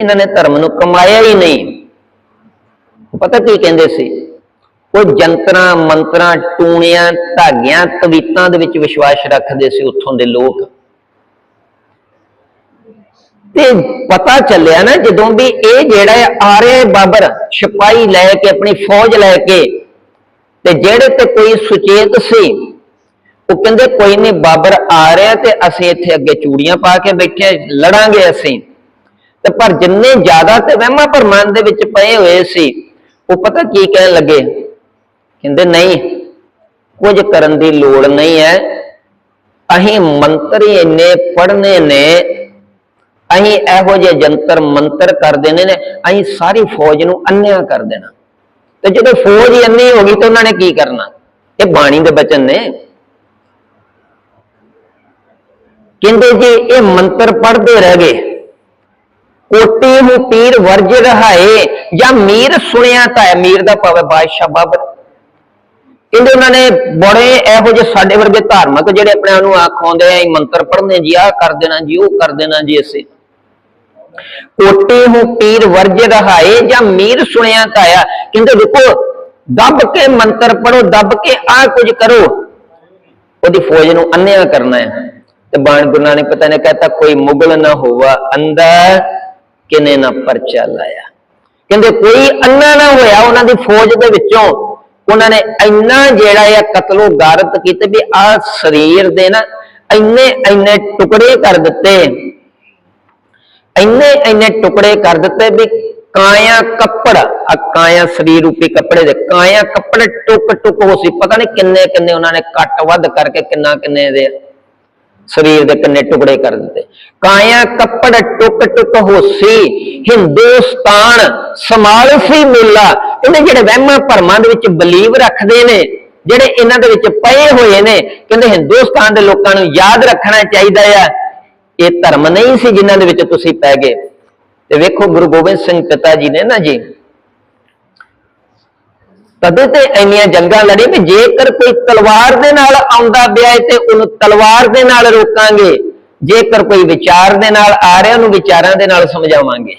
ਇਹਨਾਂ ਨੇ ਧਰਮ ਨੂੰ ਕਮਾਇਆ ਹੀ ਨਹੀਂ। ਪਤਾ ਕੀ ਕਹਿੰਦੇ ਸੀ? ਉਹ ਜੰਤਰਾਂ, ਮੰਤਰਾਂ, ਟੂਣਿਆਂ, ਧਾਗਿਆਂ, ਤਵੀਤਾਂ ਦੇ ਵਿੱਚ ਵਿਸ਼ਵਾਸ ਰੱਖਦੇ ਸੀ ਉੱਥੋਂ ਦੇ ਲੋਕ। ਤੇ ਪਤਾ ਚੱਲਿਆ ਨਾ ਜਦੋਂ ਵੀ ਇਹ ਜਿਹੜਾ ਹੈ ਆਰਿਆ ਬਾਬਰ, ਸਿਪਾਹੀ ਲੈ ਕੇ, ਆਪਣੀ ਫੌਜ ਲੈ ਕੇ, ਤੇ ਜਿਹੜੇ ਤੇ ਕੋਈ ਸੁਚੇਤ ਸੀ, ਉਹ ਕਹਿੰਦੇ ਕੋਈ ਨਹੀਂ ਬਾਬਰ ਆ ਰਿਹਾ ਤੇ ਅਸੀਂ ਇੱਥੇ ਅੱਗੇ ਚੂੜੀਆਂ ਪਾ ਕੇ ਬੈਠੇ ਲੜਾਂਗੇ ਅਸੀਂ। ਤੇ ਪਰ ਜਿੰਨੇ ਜ਼ਿਆਦਾ ਤੇ ਵਹਿਮਾਂ ਭਰਮਾਂ ਦੇ ਵਿੱਚ ਪਏ ਹੋਏ ਸੀ, ਉਹ ਪਤਾ ਕੀ ਕਹਿਣ ਲੱਗੇ? ਕਹਿੰਦੇ, ਨਹੀਂ, ਕੁਝ ਕਰਨ ਦੀ ਲੋੜ ਨਹੀਂ ਹੈ। ਅਸੀਂ ਮੰਤਰ ਹੀ ਇੰਨੇ ਪੜ੍ਹਨੇ ਨੇ, ਅਸੀਂ ਇਹੋ ਜਿਹੇ ਜੰਤਰ ਮੰਤਰ ਕਰ ਦੇਣੇ ਨੇ, ਅਸੀਂ ਸਾਰੀ ਫੌਜ ਨੂੰ ਅੰਨਿਆ ਕਰ ਦੇਣਾ। ਤੇ ਜਦੋਂ ਫੌਜ ਹੀ ਅੰਨੀ ਹੋ ਗਈ ਤਾਂ ਉਹਨਾਂ ਨੇ ਕੀ ਕਰਨਾ? ਇਹ ਬਾਣੀ ਦੇ ਬਚਨ ਨੇ। ਕਹਿੰਦੇ ਜੀ, ਇਹ ਮੰਤਰ ਪੜ੍ਹਦੇ ਰਹਿ ਗਏ। ਕੋਟੀ ਹੂੰ ਪੀਰ ਵਰਜ ਰਹਾਏ, ਜਾਂ ਮੀਰ ਸੁਣਿਆ ਤਾਂ ਹੈ, ਮੀਰ ਦਾ ਭਾਵੇਂ ਬਾਦਸ਼ਾਹ ਬਾਬਰ ਕਹਿੰਦੇ ਉਹਨਾਂ ਨੇ ਬੜੇ ਇਹੋ ਜਿਹੇ ਸਾਡੇ ਵਰਗੇ ਧਾਰਮਿਕ ਜਿਹੜੇ ਆਪਣੇ ਆਪ ਨੂੰ ਆਖਾਉਂਦੇ ਆ ਮੰਤਰ ਪੜ੍ਹਨੇ ਜੀ, ਆਹ ਕਰ ਦੇਣਾ ਜੀ, ਉਹ ਕਰ ਦੇਣਾ ਜੀ ਅਸੀਂ। ਕੋਟੀ ਹੂੰ ਪੀਰ ਵਰਜ ਰਹਾਏ, ਜਾਂ ਮੀਰ ਸੁਣਿਆ ਤਾਂ ਆਇਆ ਕਹਿੰਦੇ ਦੇਖੋ, ਦੱਬ ਕੇ ਮੰਤਰ ਪੜੋ ਦੱਬ ਕੇ ਆ ਕੁਝ ਕਰੋ, ਉਹਦੀ ਫੌਜ ਨੂੰ ਅੰਨਿਆ ਕਰਨਾ ਹੈ। ਤੇ ਬਾਣ ਗੁਰੂ ਨਾਨਕ ਪਤਾ ਨੇ ਕਹਤਾ, ਕੋਈ ਮੁਗਲ ਨਾ ਹੋਵਾ ਅੰਦਰ। ਕਿਨੇ ਨਾ ਪਰਚਾ ਲਾਇਆ। ਕਹਿੰਦੇ ਕੋਈ ਅੰਨਾ ਨਾ ਹੋਇਆ ਉਹਨਾਂ ਦੀ ਫੌਜ ਦੇ ਵਿੱਚੋਂ। ਉਹਨਾਂ ਨੇ ਇੰਨਾ ਜਿਹੜਾ ਆ ਕਤਲੋ ਗਾਰਤ ਕੀਤੇ ਵੀ ਆ ਸਰੀਰ ਦੇ ਨਾ ਇੰਨੇ ਇੰਨੇ ਟੁਕੜੇ ਕਰ ਦਿੱਤੇ। ਇੰਨੇ ਇੰਨੇ ਟੁਕੜੇ ਕਰ ਦਿੱਤੇ ਵੀ ਕਾਇਆ ਕੱਪੜ ਆ ਕਾਇਆ ਸਰੀਰ ਰੂਪੀ ਕੱਪੜੇ ਦੇ ਕਾਇਆ ਕੱਪੜੇ ਟੁਕ ਟੁਕ ਹੋ ਸੀ। ਪਤਾ ਨਹੀਂ ਕਿੰਨੇ ਕਿੰਨੇ ਉਹਨਾਂ ਨੇ ਕੱਟ ਵੱਧ ਕਰਕੇ ਕਿੰਨਾ ਕਿੰਨੇ ਦੇ ਸਰੀਰ ਦੇ ਕੰਨੇ ਟੁਕੜੇ ਕਰ ਦਿੱਤੇ। ਕਾਇਆ ਕੱਪੜ ਟੁਕ ਟੁਕ ਹੋਸੀ, ਹਿੰਦੁਸਤਾਨ ਸਮਾਲ ਮੇਲਾ। ਇਹਨੇ ਜਿਹੜੇ ਵਹਿਮਾਂ ਭਰਮਾਂ ਦੇ ਵਿੱਚ ਬਲੀਵ ਰੱਖਦੇ ਨੇ, ਜਿਹੜੇ ਇਹਨਾਂ ਦੇ ਵਿੱਚ ਪਏ ਹੋਏ ਨੇ, ਕਹਿੰਦੇ ਹਿੰਦੁਸਤਾਨ ਦੇ ਲੋਕਾਂ ਨੂੰ ਯਾਦ ਰੱਖਣਾ ਚਾਹੀਦਾ ਆ। ਇਹ ਧਰਮ ਨਹੀਂ ਸੀ ਜਿਨ੍ਹਾਂ ਦੇ ਵਿੱਚ ਤੁਸੀਂ ਪੈ ਗਏ। ਤੇ ਵੇਖੋ ਗੁਰੂ ਗੋਬਿੰਦ ਸਿੰਘ ਪਿਤਾ ਜੀ ਨੇ ਨਾ ਜੀ ਤਦੇ ਤੇ ਇੰਨੀਆਂ ਜੰਗਾਂ ਲੜੀ ਵੀ ਜੇਕਰ ਕੋਈ ਤਲਵਾਰ ਦੇ ਨਾਲ ਆਉਂਦਾ ਪਿਆ ਤੇ ਉਹਨੂੰ ਤਲਵਾਰ ਦੇ ਨਾਲ ਰੋਕਾਂਗੇ, ਜੇਕਰ ਕੋਈ ਵਿਚਾਰ ਦੇ ਨਾਲ ਆ ਰਿਹਾ ਉਹਨੂੰ ਵਿਚਾਰਾਂ ਦੇ ਨਾਲ ਸਮਝਾਵਾਂਗੇ।